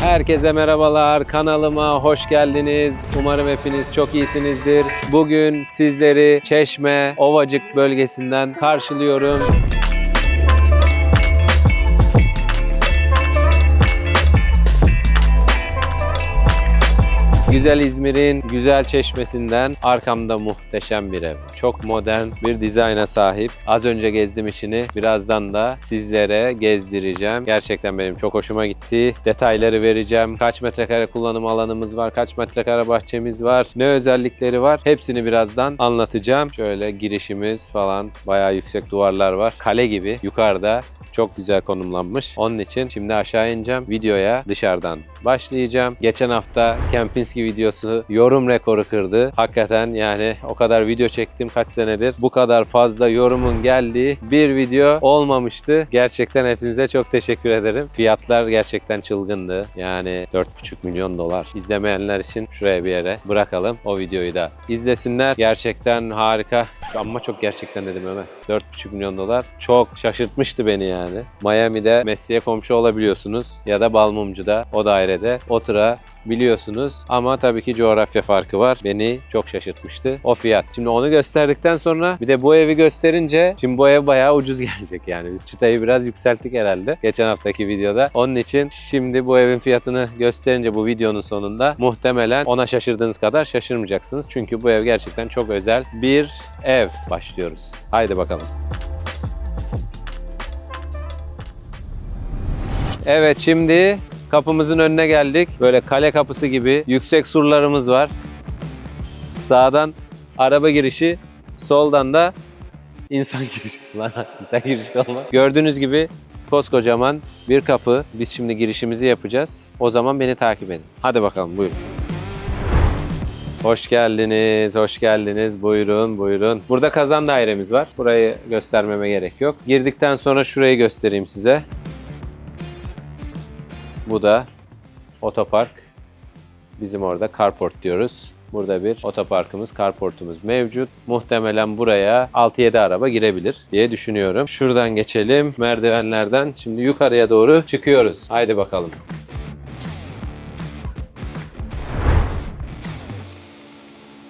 Herkese merhabalar. Kanalıma hoş geldiniz. Umarım hepiniz çok iyisinizdir. Bugün sizleri Çeşme, Ovacık bölgesinden karşılıyorum. Güzel İzmir'in güzel çeşmesinden arkamda muhteşem bir ev. Çok modern bir dizayna sahip. Az önce gezdim içini. Birazdan da sizlere gezdireceğim. Gerçekten benim çok hoşuma gitti. Detayları vereceğim. Kaç metrekare kullanım alanımız var? Kaç metrekare bahçemiz var? Ne özellikleri var? Hepsini birazdan anlatacağım. Şöyle girişimiz falan bayağı yüksek duvarlar var. Kale gibi yukarıda çok güzel konumlanmış. Onun için şimdi aşağı ineceğim. Videoya dışarıdan başlayacağım. Geçen hafta Kempinski videosu yorum rekoru kırdı. Hakikaten yani o kadar video çektim kaç senedir. Bu kadar fazla yorumun geldiği bir video olmamıştı. Gerçekten hepinize çok teşekkür ederim. Fiyatlar gerçekten çılgındı. Yani 4,5 milyon dolar. İzlemeyenler için şuraya bir yere bırakalım. O videoyu da izlesinler. Gerçekten harika. Ama çok gerçekten dedim Ömer. 4,5 milyon dolar. Çok şaşırtmıştı beni yani. Miami'de Messi'ye komşu olabiliyorsunuz ya da Balmumcu'da o dairede oturabiliyorsunuz. Ama tabii ki coğrafya farkı var. Beni çok şaşırtmıştı o fiyat. Şimdi onu gösterdikten sonra bir de bu evi gösterince şimdi bu ev bayağı ucuz gelecek yani. Biz çıtayı biraz yükselttik herhalde geçen haftaki videoda. Onun için şimdi bu evin fiyatını gösterince bu videonun sonunda muhtemelen ona şaşırdığınız kadar şaşırmayacaksınız. Çünkü bu ev gerçekten çok özel bir ev. Başlıyoruz. Haydi bakalım. Evet şimdi kapımızın önüne geldik. Böyle kale kapısı gibi yüksek surlarımız var. Sağdan araba girişi, soldan da insan girişi. Lan insan girişi olmaz. Gördüğünüz gibi koskocaman bir kapı. Biz şimdi girişimizi yapacağız. O zaman beni takip edin. Hadi bakalım buyurun. Hoş geldiniz, hoş geldiniz. Buyurun, buyurun. Burada kazan dairemiz var. Burayı göstermeme gerek yok. Girdikten sonra şurayı göstereyim size. Bu da otopark. Bizim orada carport diyoruz. Burada bir otoparkımız, carportumuz mevcut. Muhtemelen buraya 6-7 araba girebilir diye düşünüyorum. Şuradan geçelim. Merdivenlerden şimdi yukarıya doğru çıkıyoruz. Haydi bakalım.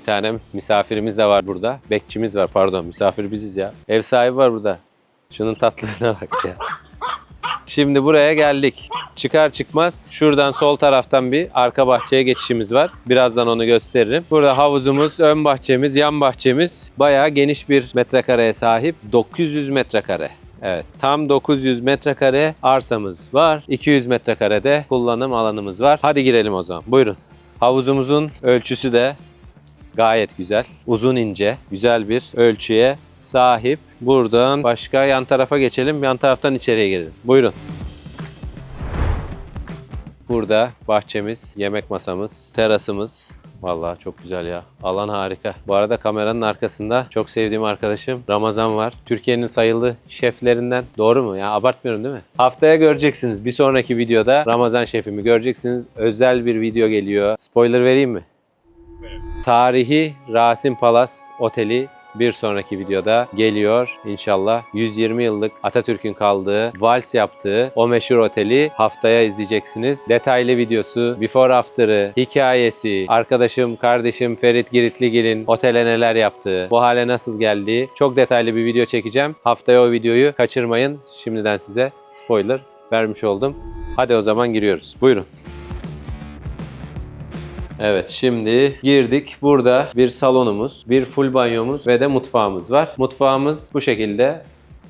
Bir tane misafirimiz de var burada. Bekçimiz var pardon. Misafir biziz ya. Ev sahibi var burada. Şunun tatlılığına bak ya. Şimdi buraya geldik. Çıkar çıkmaz şuradan sol taraftan bir arka bahçeye geçişimiz var. Birazdan onu gösteririm. Burada havuzumuz, ön bahçemiz, yan bahçemiz bayağı geniş bir metrekareye sahip. 900 metrekare. Evet tam 900 metrekare arsamız var. 200 metrekarede kullanım alanımız var. Hadi girelim o zaman. Buyurun. Havuzumuzun ölçüsü de gayet güzel. Uzun ince, güzel bir ölçüye sahip. Buradan başka yan tarafa geçelim. Yan taraftan içeriye girelim. Buyurun. Burada bahçemiz, yemek masamız, terasımız. Vallahi çok güzel ya. Alan harika. Bu arada kameranın arkasında çok sevdiğim arkadaşım Ramazan var. Türkiye'nin sayılı şeflerinden. Doğru mu? Ya abartmıyorum değil mi? Haftaya göreceksiniz. Bir sonraki videoda Ramazan şefimi göreceksiniz. Özel bir video geliyor. Spoiler vereyim mi? Tarihi Rasim Palas Oteli bir sonraki videoda geliyor inşallah. 120 yıllık Atatürk'ün kaldığı, vals yaptığı o meşhur oteli haftaya izleyeceksiniz. Detaylı videosu, before after'ı, hikayesi, arkadaşım, kardeşim Ferit Giritligil'in otele neler yaptığı, bu hale nasıl geldiği çok detaylı bir video çekeceğim. Haftaya o videoyu kaçırmayın. Şimdiden size spoiler vermiş oldum. Hadi o zaman giriyoruz. Buyurun. Evet şimdi girdik. Burada bir salonumuz, bir full banyomuz ve de mutfağımız var. Mutfağımız bu şekilde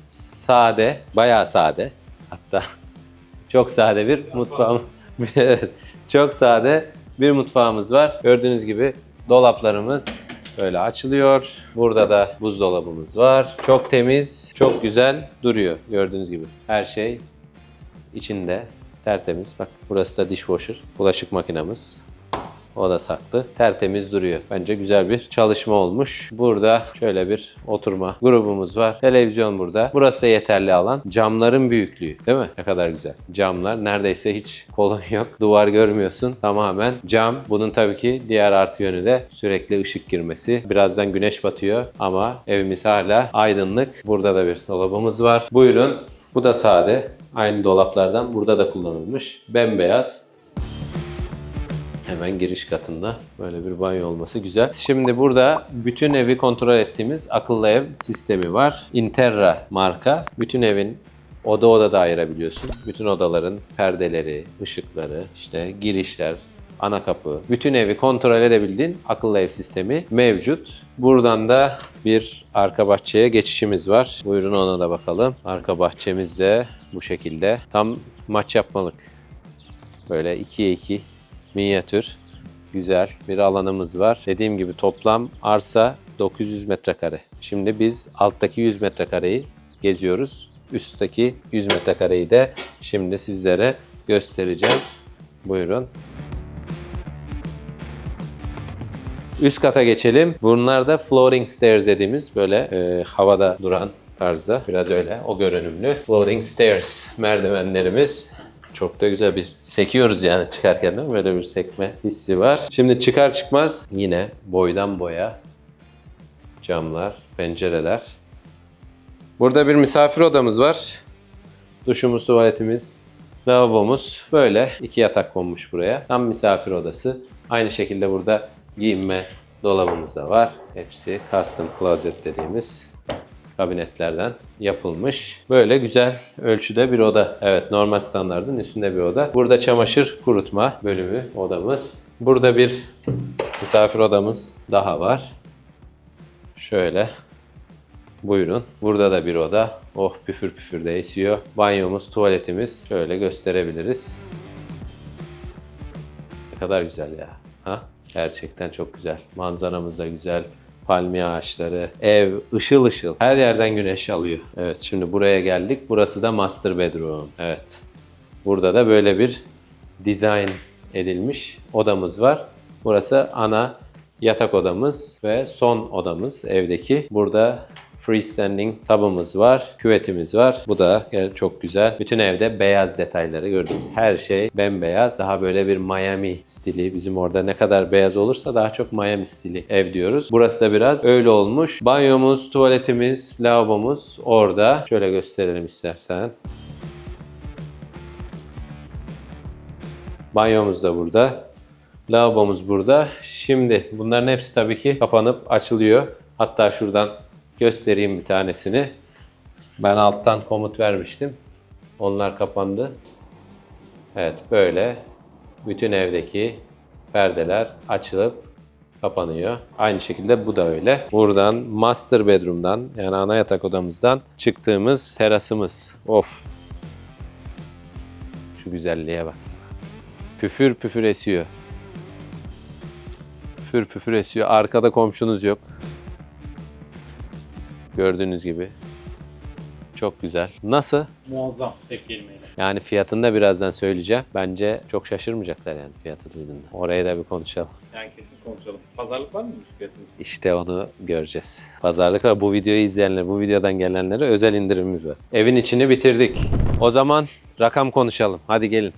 sade, bayağı sade. Hatta çok sade bir mutfağımız. Evet, çok sade bir mutfağımız var. Gördüğünüz gibi dolaplarımız böyle açılıyor. Burada da buzdolabımız var. Çok temiz, çok güzel duruyor gördüğünüz gibi. Her şey içinde tertemiz. Bak burası da dishwasher, bulaşık makinamız. O da saklı. Tertemiz duruyor. Bence güzel bir çalışma olmuş. Burada şöyle bir oturma grubumuz var. Televizyon burada. Burası da yeterli alan. Camların büyüklüğü değil mi? Ne kadar güzel. Camlar neredeyse hiç kolon yok. Duvar görmüyorsun. Tamamen cam. Bunun tabii ki diğer artı yönü de sürekli ışık girmesi. Birazdan güneş batıyor ama evimiz hala aydınlık. Burada da bir dolabımız var. Buyurun. Bu da sade. Aynı dolaplardan burada da kullanılmış. Bembeyaz. Hemen giriş katında böyle bir banyo olması güzel. Şimdi burada bütün evi kontrol ettiğimiz akıllı ev sistemi var. Interra marka. Bütün evin oda oda da ayırabiliyorsun. Bütün odaların perdeleri, ışıkları, işte girişler, ana kapı, bütün evi kontrol edebildiğin akıllı ev sistemi mevcut. Buradan da bir arka bahçeye geçişimiz var. Buyurun ona da bakalım. Arka bahçemiz de bu şekilde. Tam maç yapmalık. Böyle 2'ye 2 minyatür güzel bir alanımız var. Dediğim gibi toplam arsa 900 metrekare. Şimdi biz alttaki 100 metrekareyi geziyoruz. Üstteki 100 metrekareyi de şimdi sizlere göstereceğim. Buyurun. Üst kata geçelim. Bunlar da floating stairs dediğimiz böyle e, havada duran tarzda. Biraz öyle o görünümlü. Floating stairs merdivenlerimiz. Çok da güzel bir sekiyoruz yani çıkarken de böyle bir sekme hissi var. Şimdi çıkar çıkmaz yine boydan boya camlar, pencereler. Burada bir misafir odamız var. Duşumuz, tuvaletimiz, lavabomuz. Böyle iki yatak konmuş buraya. Tam misafir odası. Aynı şekilde burada giyinme dolabımız da var. Hepsi custom closet dediğimiz kabinetlerden yapılmış. Böyle güzel ölçüde bir oda. Evet normal standardın üstünde bir oda. Burada çamaşır kurutma bölümü odamız. Burada bir misafir odamız daha var. Şöyle Buyurun. Burada da bir oda. Oh püfür püfür de esiyor. Banyomuz, tuvaletimiz. Şöyle gösterebiliriz. Ne kadar güzel ya. Ha? Gerçekten çok güzel. Manzaramız da güzel. Palmiye ağaçları, ev ışıl ışıl. Her yerden güneş alıyor. Evet şimdi buraya geldik. Burası da master bedroom. Evet. Burada da böyle bir dizayn edilmiş odamız var. Burası ana yatak odamız ve son odamız evdeki. Burada freestanding tabımız var, küvetimiz var. Bu da çok güzel. Bütün evde beyaz detayları gördük. Her şey bembeyaz. Daha böyle bir Miami stili. Bizim orada ne kadar beyaz olursa daha çok Miami stili ev diyoruz. Burası da biraz öyle olmuş. Banyomuz, tuvaletimiz, lavabomuz orada. Şöyle gösterelim istersen. Banyomuz da burada. Lavabomuz burada. Şimdi bunların hepsi tabii ki kapanıp açılıyor. Hatta şuradan göstereyim bir tanesini. Ben alttan komut vermiştim. Onlar kapandı. Evet böyle bütün evdeki perdeler açılıp kapanıyor. Aynı şekilde bu da öyle. Buradan master bedroom'dan yani ana yatak odamızdan çıktığımız terasımız. Of. Şu güzelliğe bak. Püfür püfür esiyor. Püfür püfür esiyor. Arkada komşunuz yok. Gördüğünüz gibi. Çok güzel. Nasıl? Muazzam tek kelimeyle. Yani fiyatını da birazdan söyleyeceğim. Bence çok şaşırmayacaklar yani fiyatı duyduğunda. Oraya da bir konuşalım. Yani kesin konuşalım. Pazarlık var mı fiyatın? İşte onu göreceğiz. Pazarlık var. Bu videoyu izleyenler, bu videodan gelenlere özel indirimimiz var. Evin içini bitirdik. O zaman rakam konuşalım. Hadi gelin.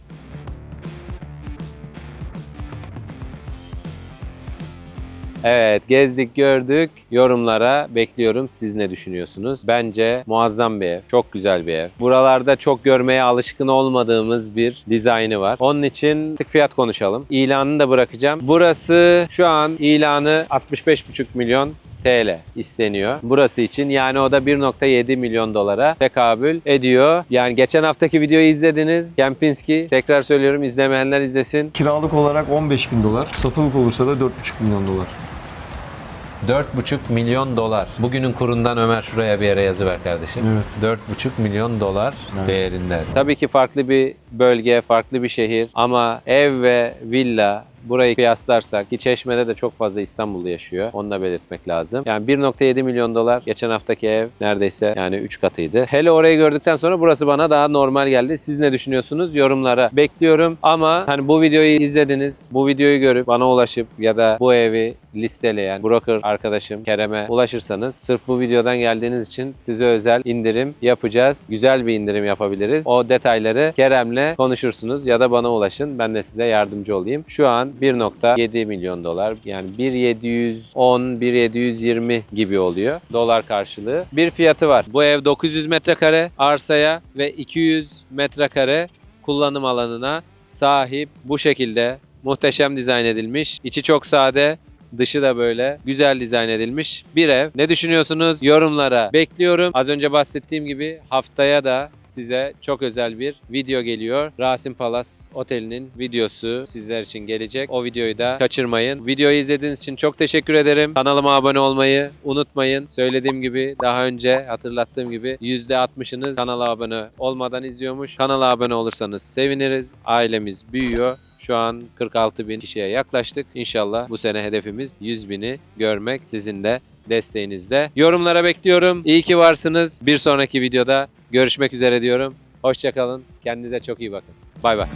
Evet gezdik gördük. Yorumlara bekliyorum. Siz ne düşünüyorsunuz? Bence muazzam bir ev. Çok güzel bir ev. Buralarda çok görmeye alışkın olmadığımız bir dizaynı var. Onun için tık fiyat konuşalım. İlanını da bırakacağım. Burası şu an ilanı 65,5 milyon TL isteniyor burası için. Yani o da 1.7 milyon dolara tekabül ediyor. Yani geçen haftaki videoyu izlediniz. Kempinski tekrar söylüyorum izlemeyenler izlesin. Kiralık olarak 15 bin dolar, satılık olursa da 4,5 milyon dolar. 4,5 milyon dolar. Bugünün kurundan Ömer şuraya bir yere yazıver kardeşim. Evet. 4,5 milyon dolar değerinde. Tabii ki farklı bir bölge, farklı bir şehir ama ev ve villa burayı kıyaslarsak ki Çeşme'de de çok fazla İstanbullu yaşıyor. Onu da belirtmek lazım. Yani 1.7 milyon dolar geçen haftaki ev neredeyse yani 3 katıydı. Hele orayı gördükten sonra burası bana daha normal geldi. Siz ne düşünüyorsunuz? Yorumlara bekliyorum ama hani bu videoyu izlediniz. Bu videoyu görüp bana ulaşıp ya da bu evi listeleyen broker arkadaşım Kerem'e ulaşırsanız sırf bu videodan geldiğiniz için size özel indirim yapacağız. Güzel bir indirim yapabiliriz. O detayları Kerem'le konuşursunuz ya da bana ulaşın. Ben de size yardımcı olayım. Şu an 1.7 milyon dolar yani 1.710 1.720 gibi oluyor dolar karşılığı. Bir fiyatı var. Bu ev 900 metrekare arsaya ve 200 metrekare kullanım alanına sahip bu şekilde muhteşem dizayn edilmiş. İçi çok sade, Dışı da böyle güzel dizayn edilmiş bir ev. Ne düşünüyorsunuz? Yorumlara bekliyorum. Az önce bahsettiğim gibi haftaya da size çok özel bir video geliyor. Rasim Palas Oteli'nin videosu sizler için gelecek. O videoyu da kaçırmayın. Videoyu izlediğiniz için çok teşekkür ederim. Kanalıma abone olmayı unutmayın. Söylediğim gibi daha önce hatırlattığım gibi %60'ınız kanala abone olmadan izliyormuş. Kanala abone olursanız seviniriz. Ailemiz büyüyor. Şu an 46 bin kişiye yaklaştık. İnşallah bu sene hedefimiz 100 bini görmek sizin de desteğinizde. Yorumlara bekliyorum. İyi ki varsınız. Bir sonraki videoda görüşmek üzere diyorum. Hoşçakalın. Kendinize çok iyi bakın. Bay bay.